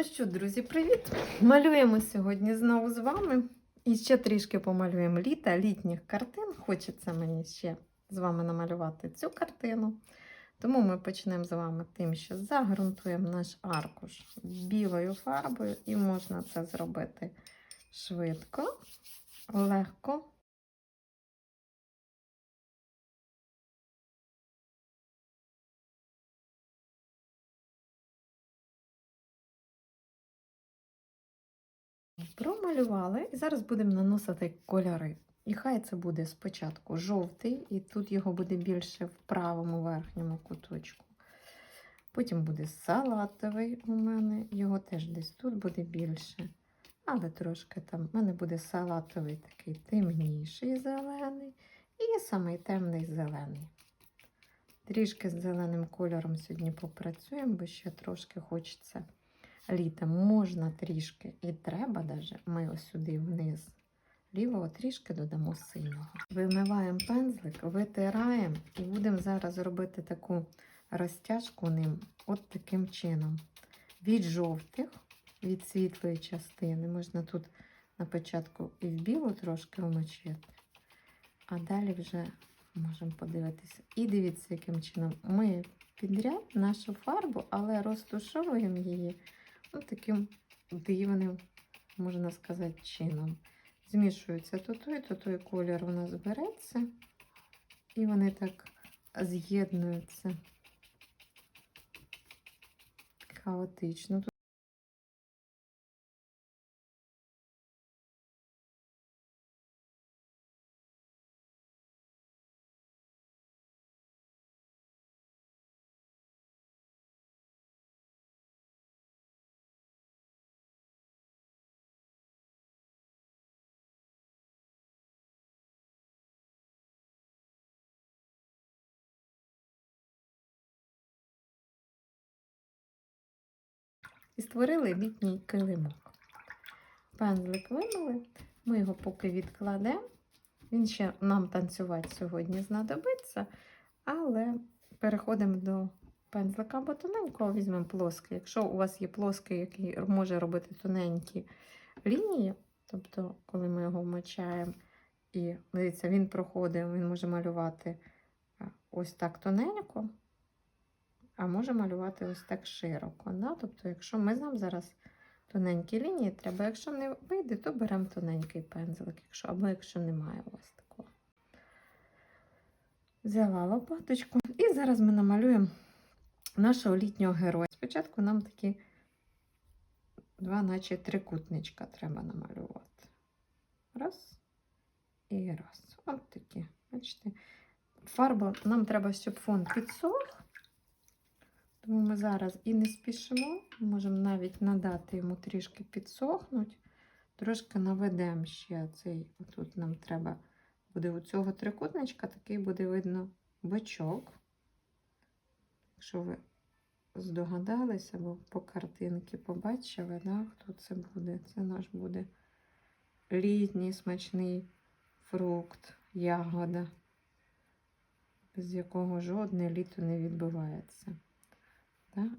Ну що, друзі, привіт! Малюємо сьогодні знову з вами. І ще трішки помалюємо літа, літніх картин. Хочеться мені ще з вами намалювати цю картину. Тому ми почнемо з вами тим, що загрунтуємо наш аркуш білою фарбою, і можна це зробити швидко, легко. Промалювали і зараз будемо наносити кольори. І хай це буде спочатку жовтий, і тут його буде більше в правому верхньому куточку. Потім буде салатовий у мене, його теж десь тут буде більше. Але трошки там в мене буде салатовий такий темніший зелений і самий темний зелений. Трішки з зеленим кольором сьогодні попрацюємо, бо ще трошки хочеться літом можна трішки, і треба даже, ми ось сюди вниз лівого трішки додамо синього. Вимиваємо пензлик, витираємо і будемо зараз робити таку розтяжку ним от таким чином. Від жовтих, від світлої частини. Можна тут на початку і в білу трошки вмочити, а далі вже можемо подивитися. І дивіться, яким чином ми підряд нашу фарбу, але розтушовуємо її. Ось таким дивним, можна сказати, чином. Змішується то той, то той колір у нас береться, і вони так з'єднуються хаотично. І створили літній килимок. Пензлик вимили, ми його поки відкладемо. Він ще нам танцювати сьогодні знадобиться, але переходимо до пензлика або тоненького, візьмемо плоский. Якщо у вас є плоский, який може робити тоненькі лінії, тобто, коли ми його вмочаємо, і дивіться, він проходить, він може малювати ось так тоненько а може малювати ось так широко. Да? Тобто, якщо ми нам зараз тоненькі лінії треба, якщо не вийде, то беремо тоненький пензлик, якщо, або якщо немає у вас такого. Взяла лопаточку і зараз ми намалюємо нашого літнього героя. Спочатку нам такі два, наче трикутничка треба намалювати. Раз і раз. От такі. Бачите? Фарба нам треба, щоб фон підсох. Тому ми зараз і не спішимо, можемо навіть надати йому трішки підсохнути, трошки наведемо ще цей, тут нам треба буде у цього трикутничка, такий буде видно бочок. Якщо ви здогадалися, або по картинці побачили, да, хто це буде? Це наш буде літній смачний фрукт, ягода, без якого жодне літо не відбувається.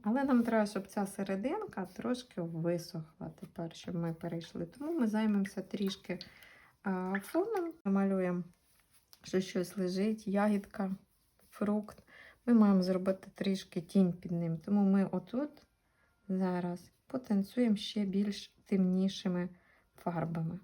Але нам треба, щоб ця серединка трошки висохла тепер, щоб ми перейшли. Тому ми займемося трішки фоном, намалюємо, що щось лежить, ягідка, фрукт. Ми маємо зробити трішки тінь під ним. Тому ми отут зараз потанцюємо ще більш темнішими фарбами.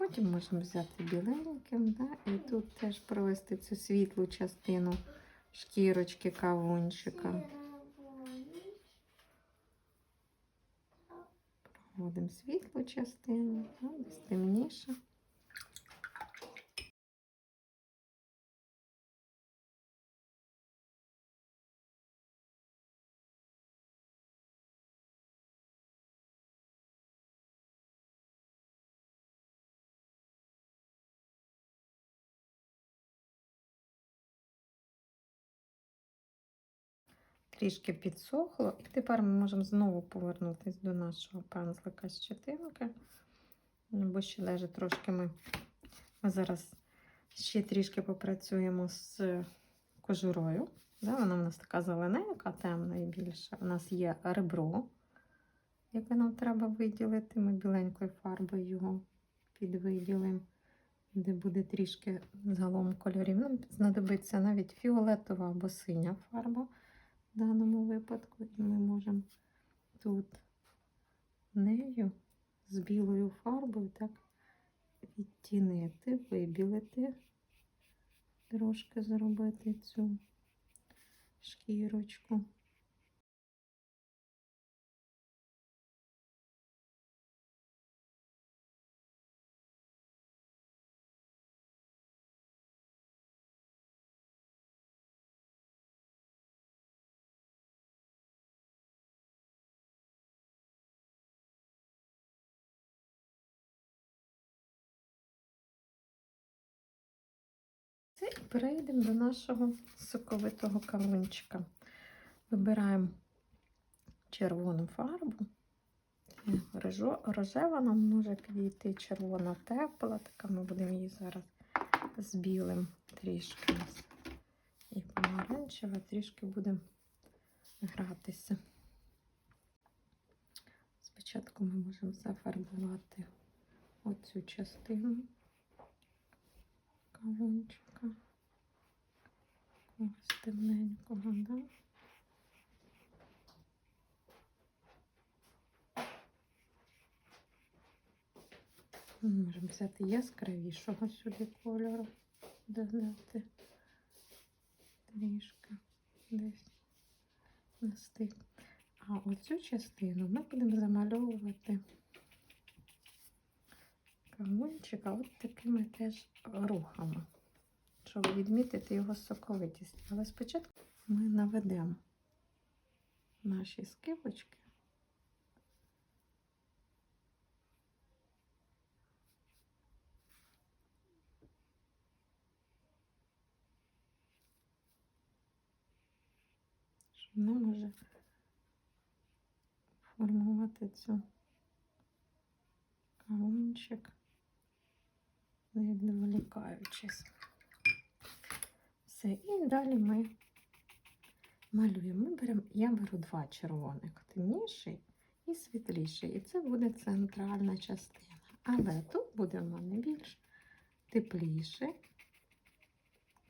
Потім можемо взяти біленьким, да, і тут теж провести цю світлу частину шкірочки кавунчика. Проводимо світлу частину, да, десь темніше. Трішки підсохло. І тепер ми можемо знову повернутися до нашого пензлика з щетинки. Ну, Бо ще лежить трошки ми, ми зараз ще трішки попрацюємо з кожурою. Да, вона у нас така зелененька, темна і більше. У нас є ребро, яке нам треба виділити. Ми біленькою фарбою його підвиділимо, де буде трішки загалом кольорів. Нам знадобиться навіть фіолетова або синя фарба в даному випадку. І ми можемо тут нею з білою фарбою так відтінити, вибілити, трошки зробити цю шкірочку. Це і перейдемо до нашого соковитого кавунчика. Вибираємо червону фарбу. Е, Рожева нам може підійти, червона тепла, така ми будемо її зараз з білим трішки. І помаранчева трішки будемо гратися. Спочатку ми можемо зафарбувати оцю частину кавунчика. Ось темненького, да? Можемо взяти яскравішого сюди кольору, додати трішки десь на стик. А оцю частину ми будемо замальовувати кавунчика от такими теж рухами, щоб відмітити його соковитість. Але спочатку ми наведемо наші скибочки. Щоб нам може формувати цю кавунчик, не відволікаючись. Все, і далі ми малюємо. Ми беремо, я беру два червоних, темніший і світліший. І це буде центральна частина. Але тут буде в мене більш тепліші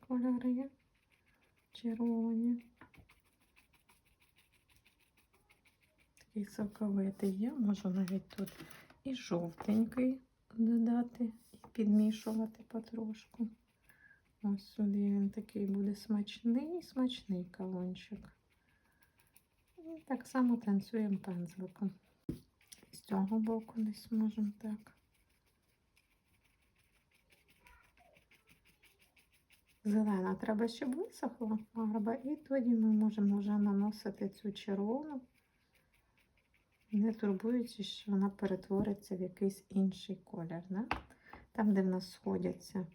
кольори червоні. Такий соковитий. Я можу навіть тут і жовтенький додати і підмішувати потрошку. Ось сюди він такий буде смачний, смачний кавунчик. І так само танцюємо пензликом. З цього боку десь можемо так. Зелена треба, щоб висохла фарба, і тоді ми можемо вже наносити цю червону не турбуючись, що вона перетвориться в якийсь інший колір. Да? Там, де в нас сходяться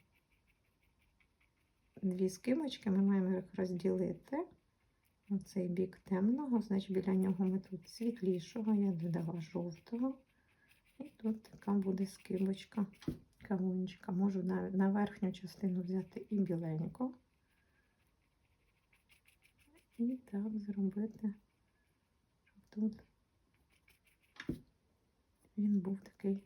дві скибочки, ми маємо їх розділити. Оцей бік темного, значить біля нього ми тут світлішого, я додала жовтого. І тут така буде скибочка кавунчика. Можу на, на верхню частину взяти і біленьку. І так зробити, щоб тут він був такий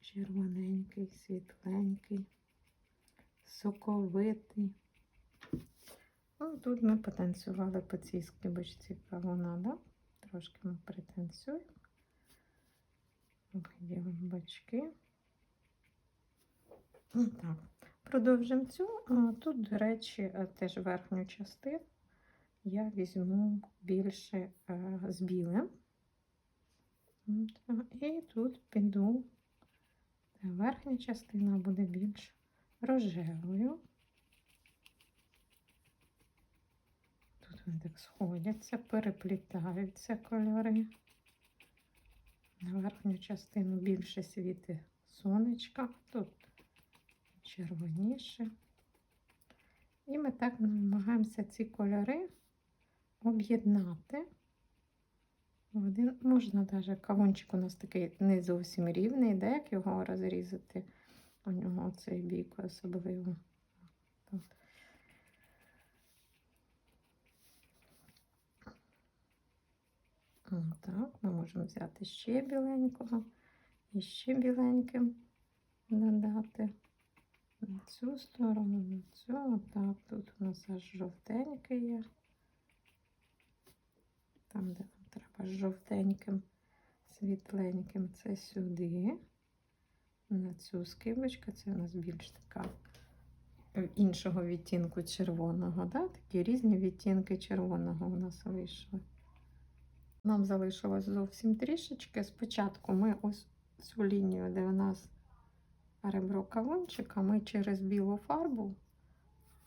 червоненький, світленький, соковитий. Ну, тут ми потанцювали по цій скибочці кавуна, да? Трошки ми пританцюємо. Виділимо бачки. Так. Продовжимо цю. Тут, до речі, е, теж верхню частину я візьму більше е, з білим. І тут піду, верхня частина буде більш рожевою. Тут вони так сходяться, переплітаються кольори. На верхню частину більше світи сонечка, тут червоніше. І ми так намагаємося ці кольори об'єднати. Один, можна навіть кавунчик у нас такий не зовсім рівний, де як його розрізати. У нього цей бік особливо. Тут. Так, ми можемо взяти ще біленького і ще біленьким додати на цю сторону, на цю. Так, тут у нас аж жовтенький є. Там, де нам треба жовтеньким, світленьким, це сюди. На цю скибочку, це у нас більш така іншого відтінку червоного. Да? Такі різні відтінки червоного у нас вийшли. Нам залишилось зовсім трішечки. Спочатку ми ось цю лінію, де у нас ребро кавунчика, ми через білу фарбу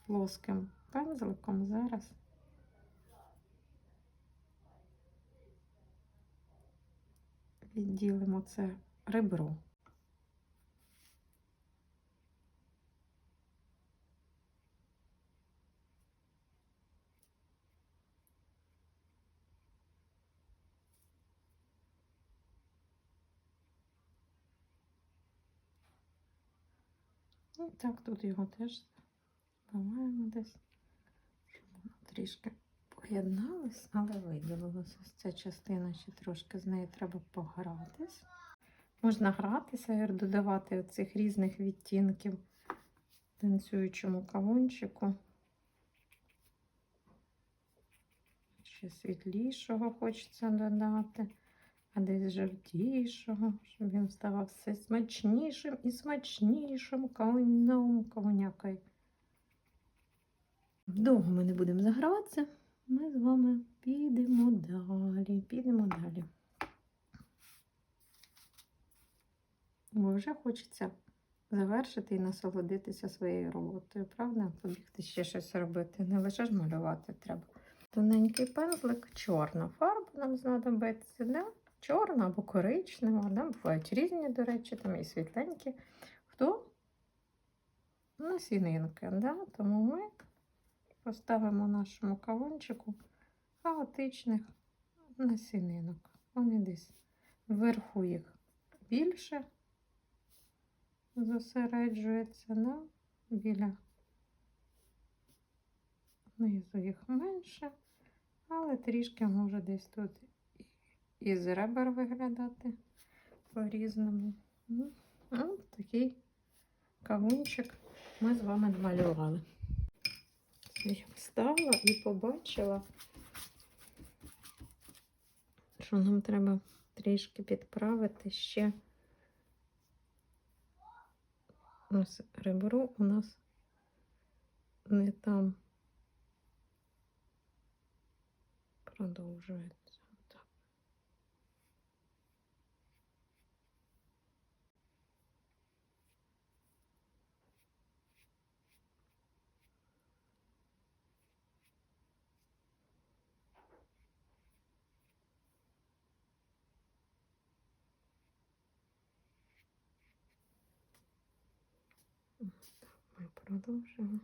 плоским пензликом зараз відділимо це ребро. І так тут його теж збиваємо десь, щоб воно трішки поєдналось, але виділилося. Ось ця частина ще трошки з нею треба погратись. Можна гратися і додавати оцих різних відтінків танцюючому кавунчику. Ще світлішого хочеться додати, а десь жовтішого, щоб він ставав все смачнішим і смачнішим кавуном, кавунякою. Довго ми не будемо заграватися. Ми з вами підемо далі, підемо далі. Бо вже хочеться завершити і насолодитися своєю роботою, правда? Побігти ще щось робити. Не лише ж малювати треба. Тоненький пензлик, чорна фарба нам знадобиться, да? чорна або коричнева, да? бувають різні, до речі, там і світленькі. Хто? Насінинки, да? тому ми поставимо нашому кавунчику хаотичних насінинок. Вони десь вверху їх більше зосереджується, да? біля низу їх менше, але трішки може десь тут і з ребер виглядати по-різному. Ну, такий кавунчик ми з вами намалювали. Я встала і побачила, що нам треба трішки підправити ще ось ребро у нас не там продовжується. Так. Ми продовжуємо.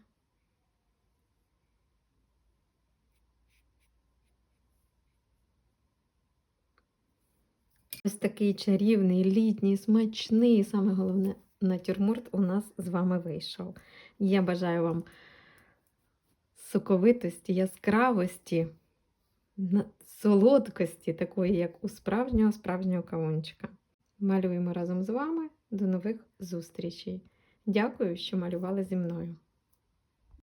Ось такий чарівний, літній, смачний, саме головне, натюрморт у нас з вами вийшов. Я бажаю вам соковитості, яскравості, солодкості, такої, як у справжнього справжнього кавунчика. Малюємо разом з вами. До нових зустрічей! Дякую, що малювали зі мною.